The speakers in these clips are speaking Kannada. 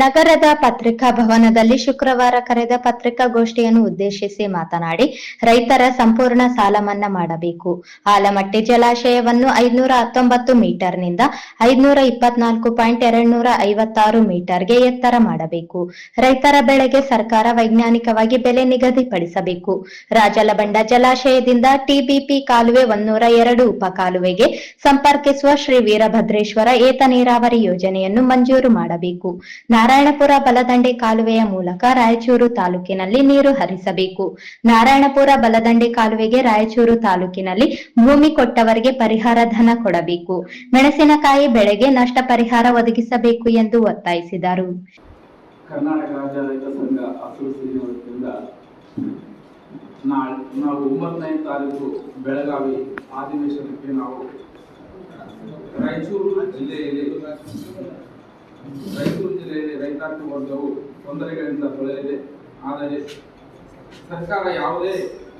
ನಗರದ ಪತ್ರಿಕಾ ಭವನದಲ್ಲಿ ಶುಕ್ರವಾರ ಕರೆದ ಪತ್ರಿಕಾಗೋಷ್ಠಿಯನ್ನು ಉದ್ದೇಶಿಸಿ ಮಾತನಾಡಿ, ರೈತರ ಸಂಪೂರ್ಣ ಸಾಲ ಮನ್ನಾ ಮಾಡಬೇಕು. ಆಲಮಟ್ಟಿ ಜಲಾಶಯವನ್ನು ಐದ್ನೂರ ಹತ್ತೊಂಬತ್ತು ಮೀಟರ್ನಿಂದ ಐದ್ನೂರ ಇಪ್ಪತ್ನಾಲ್ಕು ಪಾಯಿಂಟ್ ಎರಡ್ನೂರ ಐವತ್ತಾರು ಮೀಟರ್ಗೆ ಎತ್ತರ ಮಾಡಬೇಕು. ರೈತರ ಬೆಳೆಗೆ ಸರ್ಕಾರ ವೈಜ್ಞಾನಿಕವಾಗಿ ಬೆಲೆ ನಿಗದಿಪಡಿಸಬೇಕು. ರಾಜಲಬಂಡ ಜಲಾಶಯದಿಂದ ಟಿಬಿಪಿ ಕಾಲುವೆ ಒಂದೂರ ಎರಡು ಉಪ ಕಾಲುವೆಗೆ ಸಂಪರ್ಕಿಸುವ ಶ್ರೀ ವೀರಭದ್ರೇಶ್ವರ ಏತ ನೀರಾವರಿ ಯೋಜನೆಯನ್ನು ಮಂಜೂರು ಮಾಡಬೇಕು. ನಾರಾಯಣಪುರ ಬಲದಂಡೆ ಕಾಲುವೆಯ ಮೂಲಕ ರಾಯಚೂರು ತಾಲೂಕಿನಲ್ಲಿ ನೀರು ಹರಿಸಬೇಕು. ನಾರಾಯಣಪುರ ಬಲದಂಡೆ ಕಾಲುವೆಗೆ ರಾಯಚೂರು ತಾಲೂಕಿನಲ್ಲಿ ಭೂಮಿ ಕೊಟ್ಟವರಿಗೆ ಪರಿಹಾರ ಧನ ಕೊಡಬೇಕು. ಮೆಣಸಿನಕಾಯಿ ಬೆಳೆಗೆ ನಷ್ಟ ಪರಿಹಾರ ಒದಗಿಸಬೇಕು ಎಂದು ಒತ್ತಾಯಿಸಿದರು. ಕರ್ನಾಟಕ ರಾಜ್ಯ ರೈತ ಸಂಘ ಅಸೋಸಿಯೇಷನ್ ನಾವು ಒಂಬತ್ತನೇ ತಾರೀಕು ಬೆಳಗಾವಿ ಅಧಿವೇಶನಕ್ಕೆ ನಾವು ರಾಯಚೂರು ಜಿಲ್ಲೆಯಲ್ಲಿ ರಾಯಚೂರು ಜಿಲ್ಲೆಯಲ್ಲಿ ರೈತಾಪಿ ವರ್ಗವು ತೊಂದರೆಗಳಿಂದ ಬಳಲಿದೆ ಆದರೆ ಸರ್ಕಾರ ಯಾವುದೇ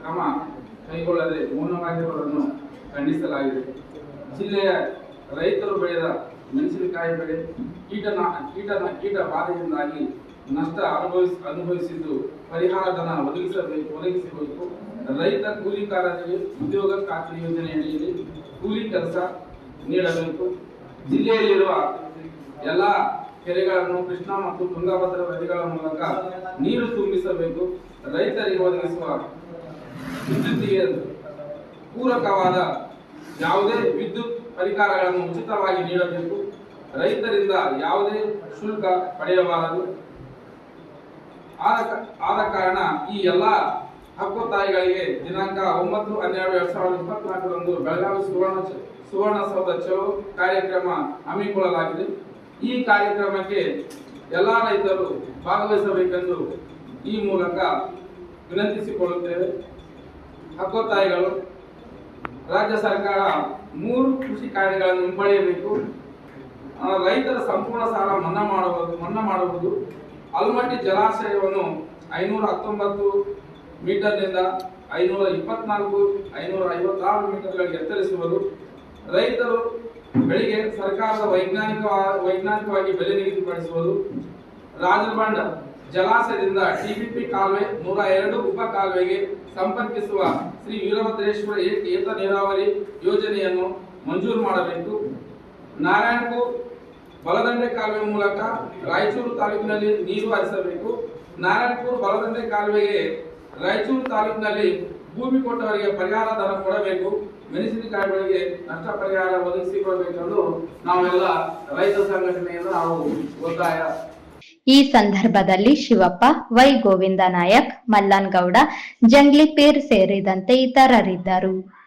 ಕ್ರಮ ಕೈಗೊಳ್ಳದೆ ಮೌನವಾಗಿರುವುದನ್ನು ಖಂಡಿಸಲಾಗಿದೆ. ಜಿಲ್ಲೆಯ ರೈತರು ಬೆಳೆದ ಮೆಣಸಿನಕಾಯಿ ಬೆಳೆ ಕೀಟನ ಕೀಟನ ಕೀಟ ಬಾಧೆಯಿಂದಾಗಿ ನಷ್ಟ ಅನುಭವಿಸಿ, ಅನುಭವಿಸಿದ್ದು ಪರಿಹಾರ ಧನ ಒದಗಿಸಬೇಕು ಒದಗಿಸಬೇಕು. ರೈತ ಕೂಲಿಕಾರರಿಗೆ ಉದ್ಯೋಗ ಖಾತ್ರಿ ಯೋಜನೆಯಡಿಯಲ್ಲಿ ಕೂಲಿ ಕೆಲಸ ನೀಡಬೇಕು. ಜಿಲ್ಲೆಯಲ್ಲಿರುವ ಎಲ್ಲ ಕೆರೆಗಳನ್ನು ಕೃಷ್ಣ ಮತ್ತು ತುಂಗಭದ್ರಾ ನದಿಗಳ ಮೂಲಕ ನೀರು ತುಂಬಿಸಬೇಕು. ರೈತರಿಗೆ ಒದಗಿಸುವ ವಿದ್ಯುತ್ತಿಗೆ ಪೂರಕವಾದ ಯಾವುದೇ ವಿದ್ಯುತ್ ಪರಿಕರಗಳನ್ನು ಉಚಿತವಾಗಿ ನೀಡಬೇಕು. ರೈತರಿಂದ ಯಾವುದೇ ಶುಲ್ಕ ಪಡೆಯಬಾರದು. ಆದ ಕಾರಣ ಈ ಎಲ್ಲ ಹಕ್ಕು ತಾಯಿಗಳಿಗೆ ದಿನಾಂಕ ಒಂಬತ್ತು, ಹನ್ನೆರಡು, ಎರಡ್ ಸಾವಿರದ ಇಪ್ಪತ್ನಾಲ್ಕರಂದು ಬೆಳಗಾವಿ ಸುವರ್ಣ ಸುವರ್ಣ ಸುವರ್ಣಸೌಧ ಚಲೋ ಕಾರ್ಯಕ್ರಮ ಹಮ್ಮಿಕೊಳ್ಳಲಾಗಿದೆ. ಈ ಕಾರ್ಯಕ್ರಮಕ್ಕೆ ಎಲ್ಲ ರೈತರು ಭಾಗವಹಿಸಬೇಕೆಂದು ಈ ಮೂಲಕ ವಿನಂತಿಸಿಕೊಳ್ಳುತ್ತೇವೆ. ಹಕ್ಕೊತ್ತಾಯಿಗಳು ರಾಜ್ಯ ಸರ್ಕಾರ ಮೂರು ಕೃಷಿ ಕಾಯ್ದೆಗಳನ್ನು ಹಿಂಪಡೆಯಬೇಕು. ರೈತರ ಸಂಪೂರ್ಣ ಸಾಲ ಮನ್ನಾ ಮಾಡಬಹುದು, ಮನ್ನಾ ಮಾಡುವುದು ಅಲ್ಮಟ್ಟಿ ಜಲಾಶಯವನ್ನು ಐನೂರ ಹತ್ತೊಂಬತ್ತು ಮೀಟರ್ನಿಂದ ಐನೂರ ಇಪ್ಪತ್ನಾಲ್ಕು, ಐನೂರ ಐವತ್ತಾರು ಮೀಟರ್ಗಳಿಗೆ ಎತ್ತರಿಸುವುದು. ರೈತರು ಬೆಳೆಗೆ ಸರ್ಕಾರದ ವೈಜ್ಞಾನಿಕ ವೈಜ್ಞಾನಿಕವಾಗಿ ಬೆಲೆ ನಿಗದಿಪಡಿಸುವುದು ರಾಜಬಂಡ ಜಲಾಶಯದಿಂದ ಟಿಬಿಪಿ ಕಾಲುವೆ ನೂರ ಎರಡು ಉಪ ಕಾಲುವೆಗೆ ಸಂಪರ್ಕಿಸುವ ಶ್ರೀ ವೀರಭದ್ರೇಶ್ವರ ಏತ ನೀರಾವರಿ ಯೋಜನೆಯನ್ನು ಮಂಜೂರು ಮಾಡಬೇಕು. ನಾರಾಯಣಪುರ್ ಬಲದಂಡೆ ಕಾಲುವೆ ಮೂಲಕ ರಾಯಚೂರು ತಾಲೂಕಿನಲ್ಲಿ ನೀರು ಹರಿಸಬೇಕು. ನಾರಾಯಣಪುರ್ ಬಲದಂಡೆ ಕಾಲುವೆಗೆ ರಾಯಚೂರು ತಾಲೂಕಿನಲ್ಲಿ ಭೂಮಿ ಕೊಟ್ಟವರಿಗೆ ಪರಿಹಾರ ಧನ ಕೊಡಬೇಕು. ಮೆಣಸಿನಕಾಯಿ ಬೆಳೆಗೆ ನಷ್ಟ ಪರಿಹಾರ ಒದಗಿಸಿಕೊಡಬೇಕೆಂದು ನಾವೆಲ್ಲ ರೈತ ಸಂಘಟನೆಯನ್ನು ನಾವು ಒತ್ತಾಯ. ಈ ಸಂದರ್ಭದಲ್ಲಿ ಶಿವಪ್ಪ, ವೈ ಗೋವಿಂದ ನಾಯಕ್, ಮಲ್ಲನ್ ಗೌಡ, ಜಂಗ್ಲಿ ಪೇರ್ ಸೇರಿದಂತೆ ಇತರರಿದ್ದರು.